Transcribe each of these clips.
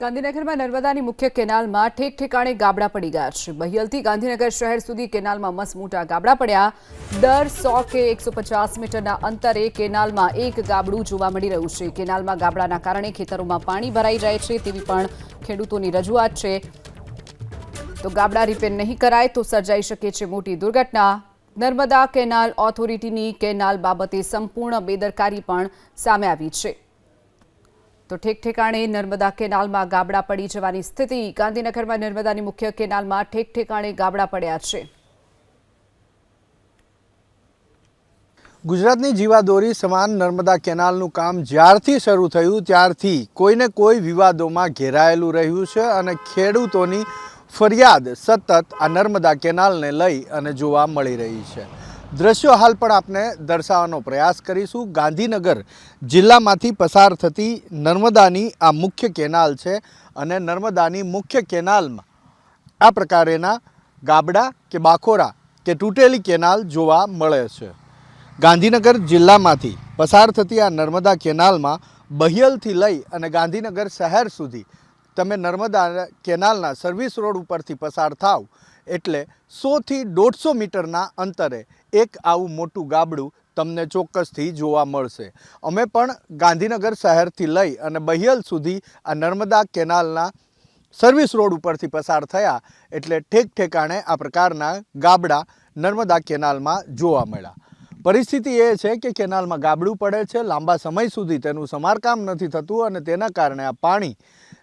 ગાંધીનગરમાં નર્મદાની મુખ્ય કેનાલમાં ઠેક ઠેકાણે ગાબડા પડી ગયા છે. બહિયલથી ગાંધીનગર શહેર સુધી કેનાલમાં મસમોટા ગાબડા પડ્યા. દર સો કે એકસો પચાસ મીટરના અંતરે કેનાલમાં એક ગાબડું જોવા મળી રહ્યું છે. કેનાલમાં ગાબડાના કારણે ખેતરોમાં પાણી ભરાઈ જાય છે તેવી પણ ખેડૂતોની રજૂઆત છે. તો ગાબડા રિપેર નહીં કરાય તો સર્જાઈ શકે છે મોટી દુર્ઘટના. નર્મદા કેનાલ ઓથોરિટીની કેનાલ બાબતે સંપૂર્ણ બેદરકારી પણ સામે આવી છે. તો ઠેક ઠેકાણે નર્મદા કેનાલમાં ગાબડા પડી જવાની સ્થિતિ. ગાંધીનગરમાં નર્મદાની મુખ્ય કેનાલમાં ઠેક ઠેકાણે ગાબડા પડ્યા છે. ગુજરાતની જીવાદોરી સમાન નર્મદા કેનાલનું કામ જ્યારથી શરૂ થયું, ત્યારથી કોઈને કોઈ વિવાદોમાં ઘેરાયેલું રહ્યું છે અને ખેડૂતોની ફરિયાદ સતત આ નર્મદા કેનાલને લઈ અને જોવા મળી રહી છે. દ્રશ્યો હાલ પણ આપણે દર્શાવવાનો પ્રયાસ કરીશું. ગાંધીનગર જિલ્લામાંથી પસાર થતી નર્મદાની આ મુખ્ય કેનાલ છે અને નર્મદાની મુખ્ય કેનાલમાં આ પ્રકારેના ગાબડા કે બાખોરા કે તૂટેલી કેનાલ જોવા મળે છે. ગાંધીનગર જિલ્લામાંથી પસાર થતી આ નર્મદા કેનાલમાં બહિયલથી લઈ અને ગાંધીનગર શહેર સુધી તમે નર્મદા કેનાલના સર્વિસ રોડ ઉપરથી પસાર થાવ એટલે સોથી દોઢસો મીટરના અંતરે એક આવું મોટું ગાબડું તમને ચોક્કસથી જોવા મળશે. અમે પણ ગાંધીનગર શહેરથી લઈ અને બહિયલ સુધી આ નર્મદા કેનાલના સર્વિસ રોડ ઉપરથી પસાર થયા એટલે ઠેક ઠેકાણે આ પ્રકારના ગાબડા નર્મદા કેનાલમાં જોવા મળ્યા. પરિસ્થિતિ એ છે કે કેનાલમાં ગાબડું પડે છે, લાંબા સમય સુધી તેનું સમારકામ નથી થતું અને તેના કારણે આ પાણી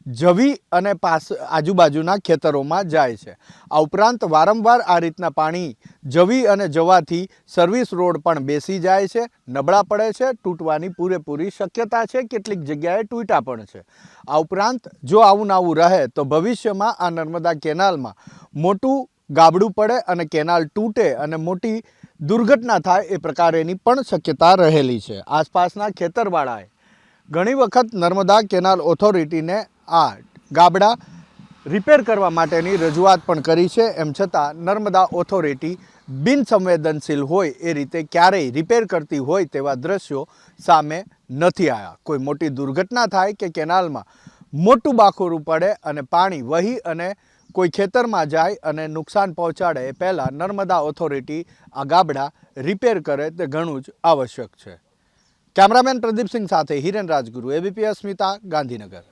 જવી અને પાસ આજુબાજુના ખેતરોમાં જાય છે. આ ઉપરાંત વારંવાર આ રીતના પાણી જવી અને જવાથી સર્વિસ રોડ પણ બેસી જાય છે, નબળા પડે છે, તૂટવાની પૂરેપૂરી શક્યતા છે, કેટલીક જગ્યાએ તૂટ્યા પણ છે. આ ઉપરાંત જો આવું ને આવું રહે તો ભવિષ્યમાં આ નર્મદા કેનાલમાં મોટું ગાબડું પડે અને કેનાલ તૂટે અને મોટી દુર્ઘટના થાય એ પ્રકારેની પણ શક્યતા રહેલી છે. આસપાસના ખેતરવાળાએ ઘણી વખત નર્મદા કેનાલ ઓથોરિટીને આ ગાબડા રિપેર કરવા માટેની રજૂઆત પણ કરી છે. એમ છતાં નર્મદા ઓથોરિટી બિનસંવેદનશીલ હોય એ રીતે ક્યારેય રિપેર કરતી હોય તેવા દ્રશ્યો સામે નથી આવ્યા કોઈ મોટી દુર્ઘટના થાય કે કેનાલમાં મોટું બાખોરું પડે અને પાણી વહી અને કોઈ ખેતરમાં જાય અને નુકસાન પહોંચાડે એ પહેલાં નર્મદા ઓથોરિટી આ ગાબડા રિપેર કરે તે ઘણું જ આવશ્યક છે. કેમેરામેન પ્રદીપસિંહ સાથે હિરેન રાજગુરુ એબીપી અસ્મિતા ગાંધીનગર.